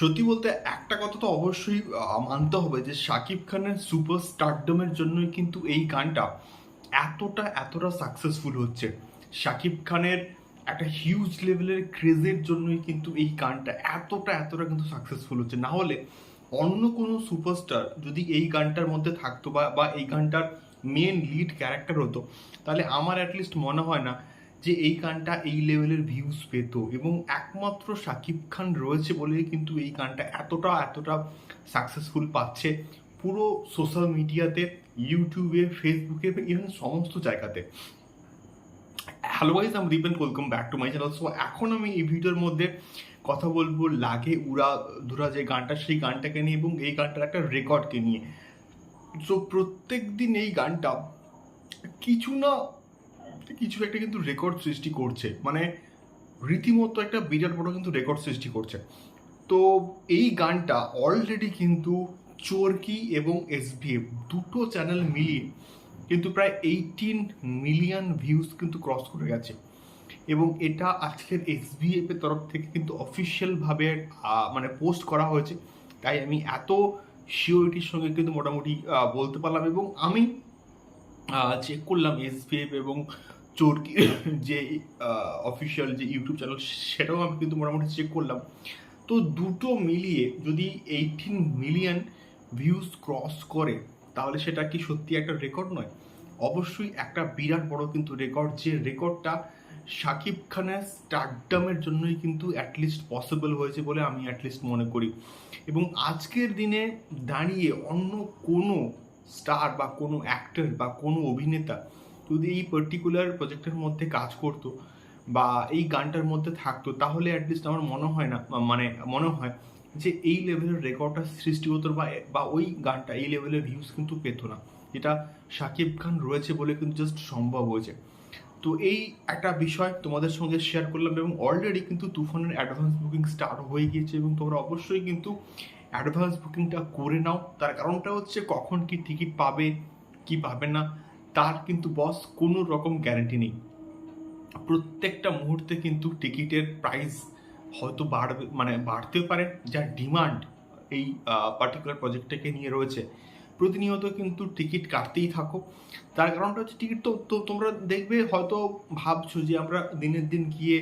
সত্যি বলতে একটা কথা তো অবশ্যই মানতে হবে যে শাকিব খানের সুপার স্টারডমের জন্যই কিন্তু এই গানটা এতটা এতটা সাকসেসফুল হচ্ছে। শাকিব খানের একটা হিউজ লেভেলের ক্রেজের জন্যই কিন্তু এই গানটা এতটা এতটা কিন্তু সাকসেসফুল হচ্ছে। না হলে অন্য কোনো সুপারস্টার যদি এই গানটার মধ্যে থাকতো বা বা এই গানটার মেন লিড ক্যারেক্টার হতো, তাহলে আমার অ্যাটলিস্ট মনে হয় না যে এই গানটা এই লেভেলের ভিউজ পেত এবং একমাত্র শাকিব খান রয়েছে বলেই কিন্তু এই গানটা এতটা এতটা সাকসেসফুল পাচ্ছে পুরো সোশ্যাল মিডিয়াতে ইউটিউবে ফেসবুকে ইভেন সমস্ত জায়গাতে। হ্যালো গাইজ আমি Dipen welcome back to my channel so এখন আমি এই ভিডিওর মধ্যে কথা বলব লাগে, উড়া, ধুরা যে গানটা, সেই গানটাকে নিয়ে এবং এই গানটার একটা রেকর্ডকে নিয়ে। সো প্রত্যেক দিন এই গানটা কিছু না কিছু একটা কিন্তু রেকর্ড সৃষ্টি করছে। মানে রীতিমতো একটা বিরাট বড় কিন্তু রেকর্ড সৃষ্টি করছে। তো এই গানটা অলরেডি কিন্তু চোরকি এবং এসবিএফ দুটো চ্যানেল মিলিয়ে কিন্তু প্রায় এইটিন মিলিয়ন ভিউজ কিন্তু ক্রস করে গেছে। এবং এটা আজকের এসবিএফ এর তরফ থেকে কিন্তু অফিসিয়ালভাবে মানে পোস্ট করা হয়েছে। তাই আমি এত শিওরিটির সঙ্গে কিন্তু মোটামুটি বলতে পারলাম এবং আমি চেক করলাম এসবিএফ এবং চোরকি যে অফিসিয়াল যে ইউটিউব চ্যানেল সেটাও আমি কিন্তু মোটামুটি চেক করলাম। তো দুটো মিলিয়ে যদি এইটিন মিলিয়ন ভিউজ ক্রস করে, তাহলে সেটা কি সত্যি একটা রেকর্ড নয়? অবশ্যই একটা বিরাট বড় কিন্তু রেকর্ড যে রেকর্ডটা শাকিব খানের স্টারডামের জন্যই কিন্তু অ্যাটলিস্ট পসিবল হয়েছে বলে আমি অ্যাটলিস্ট মনে করি। এবং আজকের দিনে দাঁড়িয়ে অন্য কোনো স্টার বা কোনো অ্যাক্টর বা কোনো অভিনেতা যদি এই পার্টিকুলার প্রজেক্টের মধ্যে কাজ করতো বা এই গানটার মধ্যে থাকতো, তাহলে অ্যাটলিস্ট আমার মনে হয় না মানে মনে হয় যে এই লেভেলের রেকর্ডটা সৃষ্টি হতো বা বা ওই গানটা, এই লেভেলের ভিউজ কিন্তু পেতো না। যেটা শাকিব খান রয়েছে বলে কিন্তু জাস্ট সম্ভব হয়েছে। তো এই একটা বিষয় তোমাদের সঙ্গে শেয়ার করলাম এবং অলরেডি কিন্তু তুফানের অ্যাডভান্স বুকিং স্টার্ট হয়ে গিয়েছে এবং তোমরা অবশ্যই কিন্তু অ্যাডভান্স বুকিংটা করে নাও। তার কারণটা হচ্ছে কখন কি টিকিট পাবে, কি পাবে না তার কিন্তু বস কোনো রকম গ্যারেন্টি নেই। প্রত্যেকটা মুহূর্তে কিন্তু টিকিটের প্রাইস হয়তো বাড়বে মানে বাড়তেও পারে, যার ডিমান্ড এই পার্টিকুলার প্রজেক্টটাকে নিয়ে রয়েছে। প্রতিনিয়ত কিন্তু টিকিট কাটতেই থাকো। তার কারণটা হচ্ছে টিকিট তো তোমরা দেখবে, হয়তো ভাবছ যে আমরা দিনের দিন গিয়ে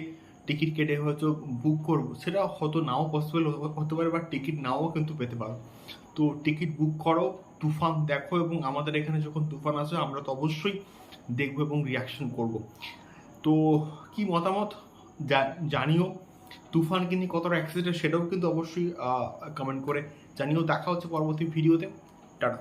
টিকিট কেটে হয়তো বুক করব। সেটা হয়তো নাও পসিবল হতে পারে বা টিকিট নাও কিন্তু পেতে পারো। তো টিকিট বুক করো, তুফান দেখো এবং আমাদের এখানে যখন তুফান আসে, আমরা তো অবশ্যই দেখব এবং রিয়াকশন করব। তো কি মতামত? জানিও। তুফানকে নিয়ে কতটা অ্যাক্সিডেন্ট সেটাও কিন্তু অবশ্যই কমেন্ট করে জানিও। দেখা হচ্ছে পরবর্তী ভিডিওতে টাটা।